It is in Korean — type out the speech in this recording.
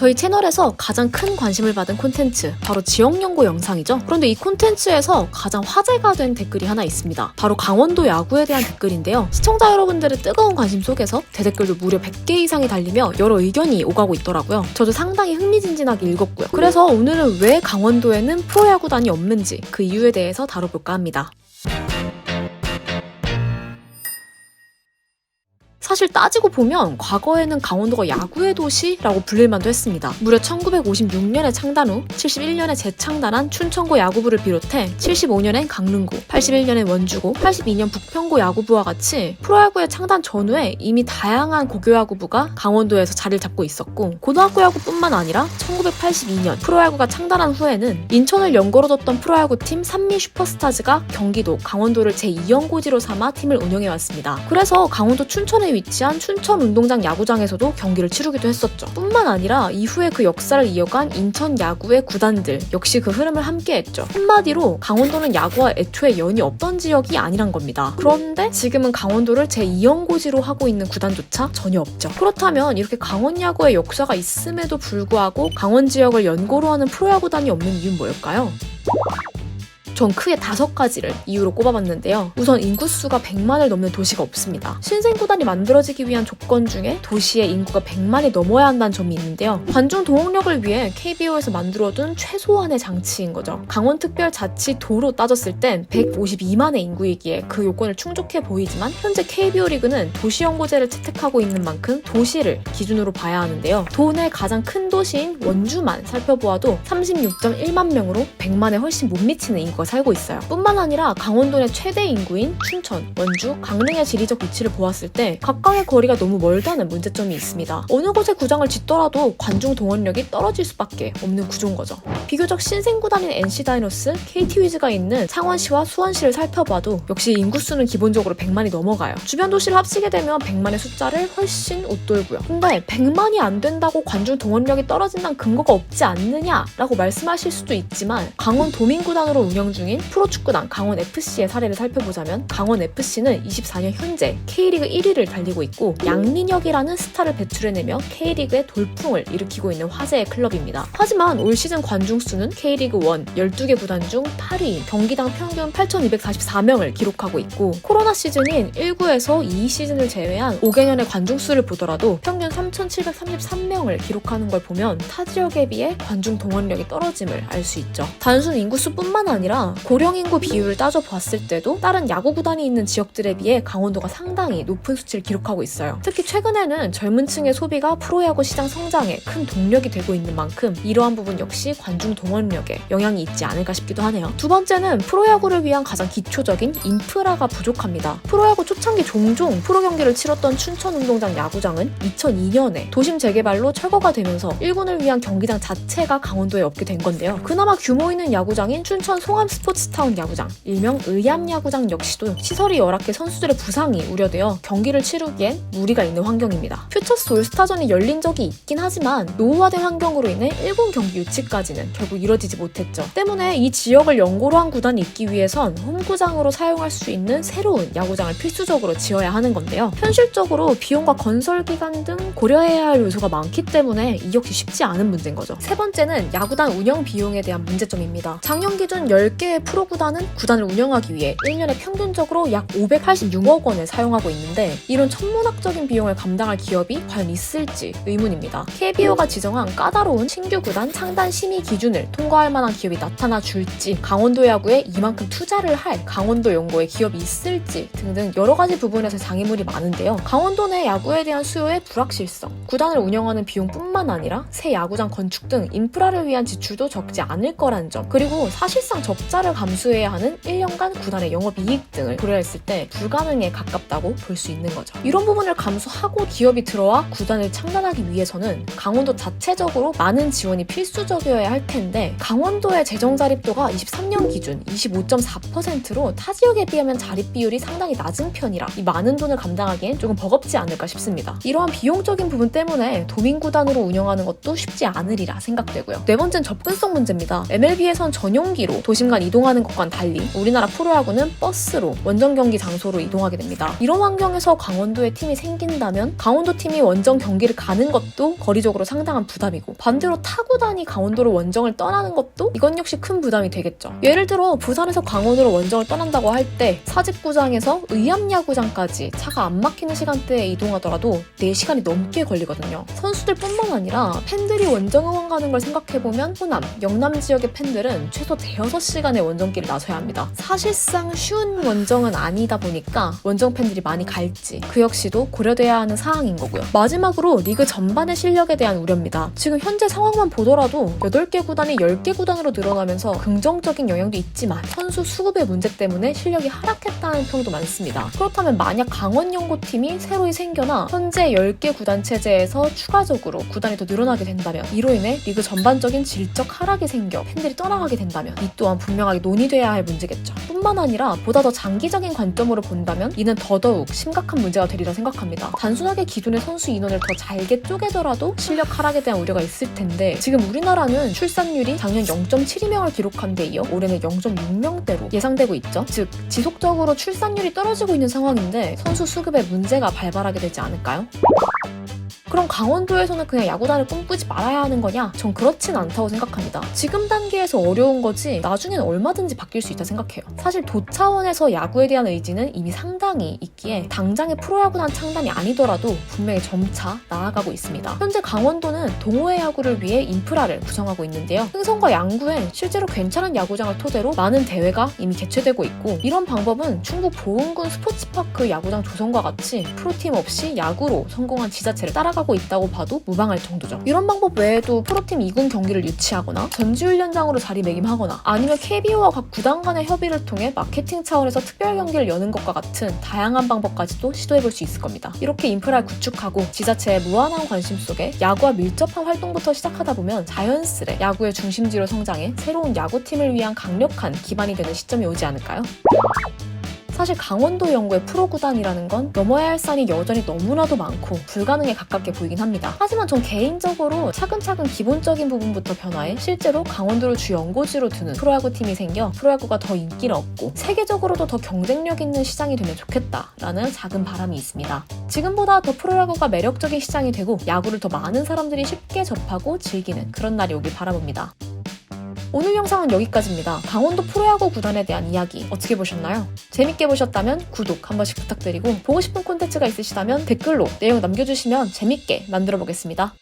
저희 채널에서 가장 큰 관심을 받은 콘텐츠 바로 지역 연구 영상이죠. 그런데 이 콘텐츠에서 가장 화제가 된 댓글이 하나 있습니다. 바로 강원도 야구에 대한 댓글인데요. 시청자 여러분들의 뜨거운 관심 속에서 대댓글도 무려 100개 이상이 달리며 여러 의견이 오가고 있더라고요. 저도 상당히 흥미진진하게 읽었고요. 그래서 오늘은 왜 강원도에는 프로야구단이 없는지 그 이유에 대해서 다뤄볼까 합니다. 사실 따지고 보면 과거에는 강원도가 야구의 도시라고 불릴만도 했습니다. 무려 1956년에 창단 후 71년에 재창단한 춘천고 야구부를 비롯해 75년엔 강릉고, 81년엔 원주고, 82년 북평고 야구부와 같이 프로야구의 창단 전후에 이미 다양한 고교야구부가 강원도에서 자리를 잡고 있었고 고등학교 야구뿐만 아니라 1982년 프로야구가 창단한 후에는 인천을 연고로 뒀던 프로야구팀 산미 슈퍼스타즈가 경기도, 강원도를 제2연고지로 삼아 팀을 운영해왔습니다. 그래서 강원도 춘천에 위치 한 춘천 운동장 야구장에서도 경기를 치르기도 했었죠. 뿐만 아니라 이후에 그 역사를 이어간 인천 야구의 구단들 역시 그 흐름을 함께했죠. 한마디로 강원도는 야구와 애초에 연이 없던 지역이 아니란 겁니다. 그런데 지금은 강원도를 제2연고지로 하고 있는 구단조차 전혀 없죠. 그렇다면 이렇게 강원 야구의 역사가 있음에도 불구하고 강원 지역을 연고로 하는 프로야구단이 없는 이유는 뭘까요? 전 크게 다섯 가지를 이유로 꼽아봤는데요. 우선 인구수가 100만을 넘는 도시가 없습니다. 신생 구단이 만들어지기 위한 조건 중에 도시의 인구가 100만이 넘어야 한다는 점이 있는데요. 관중 동원력을 위해 KBO에서 만들어둔 최소한의 장치인 거죠. 강원특별자치도로 따졌을 땐 152만의 인구이기에 그 요건을 충족해 보이지만 현재 KBO 리그는 도시연고제를 채택하고 있는 만큼 도시를 기준으로 봐야 하는데요. 도내 가장 큰 도시인 원주만 살펴보아도 36.1만 명으로 100만에 훨씬 못 미치는 인구가 살고 있어요. 뿐만 아니라 강원도 내 최대 인구인 춘천, 원주, 강릉의 지리적 위치를 보았을 때 각각의 거리가 너무 멀다는 문제점이 있습니다. 어느 곳에 구장을 짓더라도 관중 동원력이 떨어질 수밖에 없는 구조인 거죠. 비교적 신생 구단인 NC 다이노스, KT 위즈가 있는 창원시와 수원시를 살펴봐도 역시 인구수는 기본적으로 100만이 넘어가요. 주변 도시를 합치게 되면 100만의 숫자를 훨씬 웃돌고요. 근데 100만이 안 된다고 관중 동원력이 떨어진다는 근거가 없지 않느냐라고 말씀하실 수도 있지만 강원 도민구단으로 운영 중인 프로축구단 강원FC의 사례를 살펴보자면 강원FC는 24년 현재 K리그 1위를 달리고 있고 양민혁이라는 스타를 배출해내며 K리그의 돌풍을 일으키고 있는 화제의 클럽입니다. 하지만 올 시즌 관중 수는 K리그 1 12개 구단 중 8위인 경기당 평균 8,244명을 기록하고 있고 코로나 시즌인 1구에서 2 시즌을 제외한 5개년의 관중 수를 보더라도 평균 3,733명을 기록하는 걸 보면 타 지역에 비해 관중 동원력이 떨어짐을 알 수 있죠. 단순 인구수뿐만 아니라 고령 인구 비율을 따져봤을 때도 다른 야구 구단이 있는 지역들에 비해 강원도가 상당히 높은 수치를 기록하고 있어요. 특히 최근에는 젊은 층의 소비가 프로야구 시장 성장에 큰 동력이 되고 있는 만큼 이러한 부분 역시 관중 동원력에 영향이 있지 않을까 싶기도 하네요. 두 번째는 프로야구를 위한 가장 기초적인 인프라가 부족합니다. 프로야구 초창기 종종 프로 경기를 치렀던 춘천 운동장 야구장은 2002년에 도심 재개발로 철거가 되면서 1군을 위한 경기장 자체가 강원도에 없게 된 건데요. 그나마 규모 있는 야구장인 춘천 송암 스포츠타운 야구장, 일명 의암 야구장 역시도 시설이 열악해 선수들의 부상이 우려되어 경기를 치르기엔 무리가 있는 환경입니다. 퓨처스 올스타전이 열린 적이 있긴 하지만 노후화된 환경으로 인해 1군 경기 유치까지는 결국 이뤄지지 못했죠. 때문에 이 지역을 연고로 한 구단이 있기 위해선 홈구장으로 사용할 수 있는 새로운 야구장을 필수적으로 지어야 하는 건데요. 현실적으로 비용과 건설 기간 등 고려해야 할 요소가 많기 때문에 이 역시 쉽지 않은 문제인 거죠. 세 번째는 야구단 운영 비용에 대한 문제점입니다. 작년 기준 10개 의 프로구단은 구단을 운영하기 위해 1년에 평균적으로 약 586억 원을 사용하고 있는데 이런 천문학적인 비용을 감당할 기업이 과연 있을지 의문입니다. KBO가 지정한 까다로운 신규 구단 창단 심의 기준을 통과할 만한 기업이 나타나 줄지 강원도 야구에 이만큼 투자를 할 강원도 연고의 기업이 있을지 등등 여러 가지 부분에서 장애물이 많은데요. 강원도 내 야구에 대한 수요의 불확실성, 구단을 운영하는 비용뿐만 아니라 새 야구장 건축 등 인프라를 위한 지출도 적지 않을 거라는 점, 그리고 사실상 적 자를 감수해야 하는 1년간 구단의 영업이익 등을 고려했을 때 불가능에 가깝다고 볼 수 있는 거죠. 이런 부분을 감수하고 기업이 들어와 구단을 창단하기 위해서는 강원도 자체적으로 많은 지원이 필수적이어야 할 텐데 강원도의 재정 자립도가 23년 기준 25.4%로 타 지역에 비하면 자립 비율이 상당히 낮은 편이라 이 많은 돈을 감당하기엔 조금 버겁지 않을까 싶습니다. 이러한 비용적인 부분 때문에 도민구단으로 운영하는 것도 쉽지 않으리라 생각되고요. 네 번째는 접근성 문제입니다. MLB에선 전용기로 도심 간 경기장만 이동하는 것과는 달리 우리나라 프로야구는 버스로 원정 경기 장소로 이동하게 됩니다. 이런 환경에서 강원도에 팀이 생긴다면 강원도 팀이 원정 경기를 가는 것도 거리적으로 상당한 부담이고 반대로 타구단이 강원도로 원정을 떠나는 것도 이건 역시 큰 부담이 되겠죠. 예를 들어 부산에서 강원도로 원정을 떠난다고 할 때 사직구장에서 의암야구장까지 차가 안 막히는 시간대에 이동하더라도 4시간이 넘게 걸리거든요. 선수들뿐만 아니라 팬들이 원정 응원 가는 걸 생각해보면 호남, 영남 지역의 팬들은 최소 대여섯 시간 의 원정길을 나서야 합니다. 사실상 쉬운 원정은 아니다 보니까 원정 팬들이 많이 갈지 그 역시도 고려돼야 하는 사항인 거고요. 마지막으로 리그 전반의 실력에 대한 우려입니다. 지금 현재 상황만 보더라도 8개 구단이 10개 구단으로 늘어나면서 긍정적인 영향도 있지만 선수 수급의 문제 때문에 실력이 하락했다는 평도 많습니다. 그렇다면 만약 강원 연고팀이 새로이 생겨나 현재 10개 구단 체제에서 추가적으로 구단이 더 늘어나게 된다면 이로 인해 리그 전반적인 질적 하락이 생겨 팬들이 떠나가게 된다면 이 또한 분명 하게 논의돼야 할 문제겠죠. 뿐만 아니라 보다 더 장기적인 관점으로 본다면 이는 더더욱 심각한 문제가 되리라 생각합니다. 단순하게 기존의 선수 인원을 더 잘게 쪼개더라도 실력 하락에 대한 우려가 있을 텐데 지금 우리나라는 출산율이 작년 0.72명을 기록한 데 이어 올해는 0.6명대로 예상되고 있죠. 즉 지속적으로 출산율이 떨어지고 있는 상황인데 선수 수급에 문제가 발발하게 되지 않을까요? 그럼 강원도에서는 그냥 야구단을 꿈꾸지 말아야 하는 거냐? 전 그렇진 않다고 생각합니다. 지금 단계에서 어려운 거지 나중엔 얼마든지 바뀔 수 있다 생각해요. 사실 도 차원에서 야구에 대한 의지는 이미 상당히 있기에 당장의 프로야구단 창단이 아니더라도 분명히 점차 나아가고 있습니다. 현재 강원도는 동호회 야구를 위해 인프라를 구성하고 있는데요. 흥성과 양구엔 실제로 괜찮은 야구장을 토대로 많은 대회가 이미 개최되고 있고 이런 방법은 충북 보은군 스포츠파크 야구장 조성과 같이 프로팀 없이 야구로 성공한 지자체를 따라가 고 있다고 봐도 무방할 정도죠. 이런 방법 외에도 프로팀 2군 경기를 유치하거나 전지훈련장으로 자리매김하거나 아니면 KBO와 각 구단 간의 협의를 통해 마케팅 차원에서 특별 경기를 여는 것과 같은 다양한 방법까지도 시도해볼 수 있을 겁니다. 이렇게 인프라를 구축하고 지자체의 무한한 관심 속에 야구와 밀접한 활동부터 시작하다 보면 자연스레 야구의 중심지로 성장해 새로운 야구팀을 위한 강력한 기반이 되는 시점이 오지 않을까요? 사실 강원도 연구의 프로 구단이라는 건 넘어야 할 산이 여전히 너무나도 많고 불가능에 가깝게 보이긴 합니다. 하지만 전 개인적으로 차근차근 기본적인 부분부터 변화해 실제로 강원도를 주 연고지로 두는 프로야구 팀이 생겨 프로야구가 더 인기를 얻고 세계적으로도 더 경쟁력 있는 시장이 되면 좋겠다라는 작은 바람이 있습니다. 지금보다 더 프로야구가 매력적인 시장이 되고 야구를 더 많은 사람들이 쉽게 접하고 즐기는 그런 날이 오길 바라봅니다. 오늘 영상은 여기까지입니다. 강원도 프로야구 구단에 대한 이야기 어떻게 보셨나요? 재밌게 보셨다면 구독 한 번씩 부탁드리고 보고 싶은 콘텐츠가 있으시다면 댓글로 내용 남겨주시면 재밌게 만들어 보겠습니다.